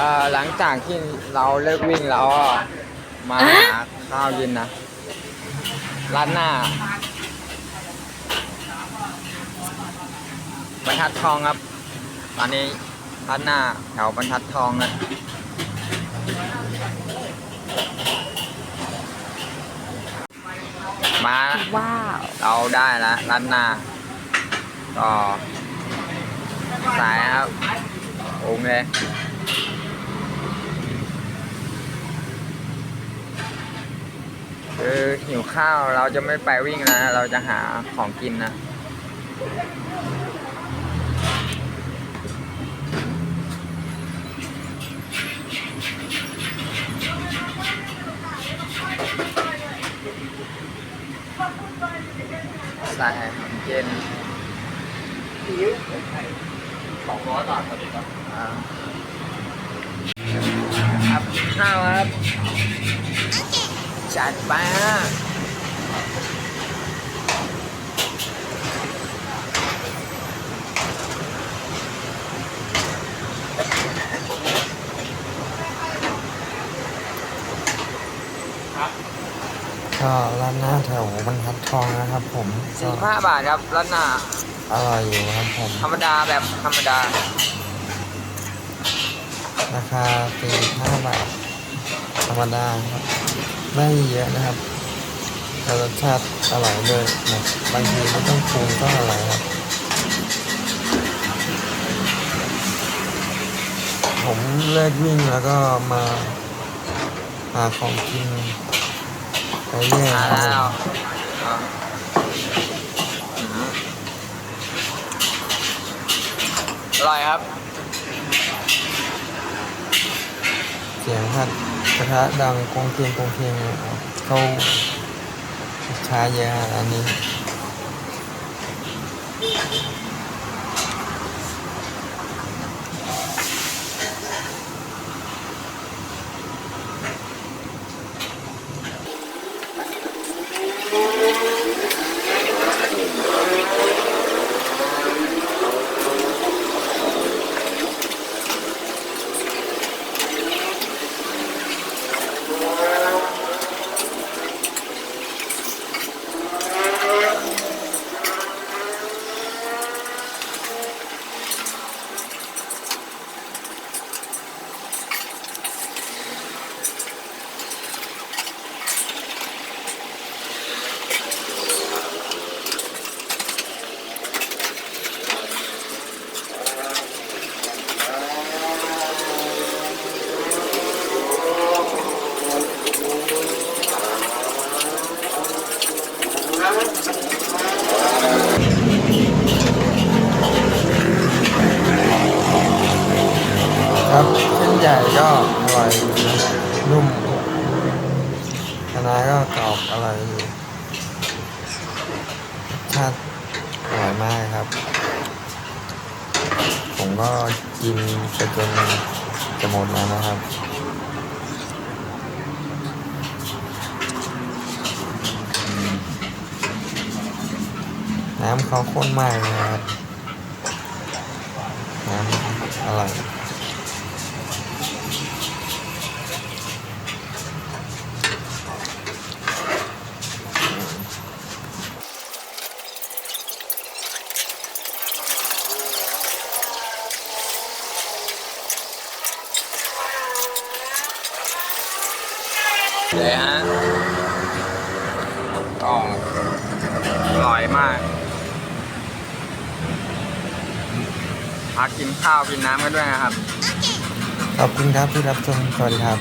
อ่อหลังจากที่เราเลิกวิ่งแล้วก็มาหาข้าวกินนะร้านหน้าบรรทัดทองครับ ตอนนี้ร้านหน้าแถวบรรทัดทองนะมาว้าวเราได้แล้วร้านหน้าก็สายครับโอ้งเลยคือ หิวข้าวเราจะไม่ไปวิ่งนะ เราจะหาของกินนะ ใส่ของกินสองร้อยบาทครับครับข้าวครับ จัดไปฮะก็ร้านหน้าแถวบรรทัดทองนะครับ ผมสี่ห้าบาทครับร้านหน้าอร่อยอยู่ครับผมธรรมดาแบบธรรมดาราคาสี่ห้าบาท ธรรมดาครับไม่เยอะนะครับรสชาติอร่อยเลยนะบางทีไม่ต้องปรุงก็อร่อยครับ ผมเลิกวิ่งแล้วก็มาหาของกินไปเรื่อยครับแล้วอะอร่อยครับ เสียงผัดกระทะดังกงเพียงกงเพียงเขาช้าเยอะอันนี้ ครับเส้นใหญ่ก็อร่อยนะนุ่มคณะก็กรอบอร่อยชาติอร่อยมากครับ ผมก็กินไปจนจะหมดแล้วนะครับน้ำเขาข้นมากเลยครับ น้ำอร่อย เลยฮะก็อร่อยมากพักกินข้าวกินน้ำกันด้วยนะครับ ขอบคุณครับที่รับชมสวัสดีครับ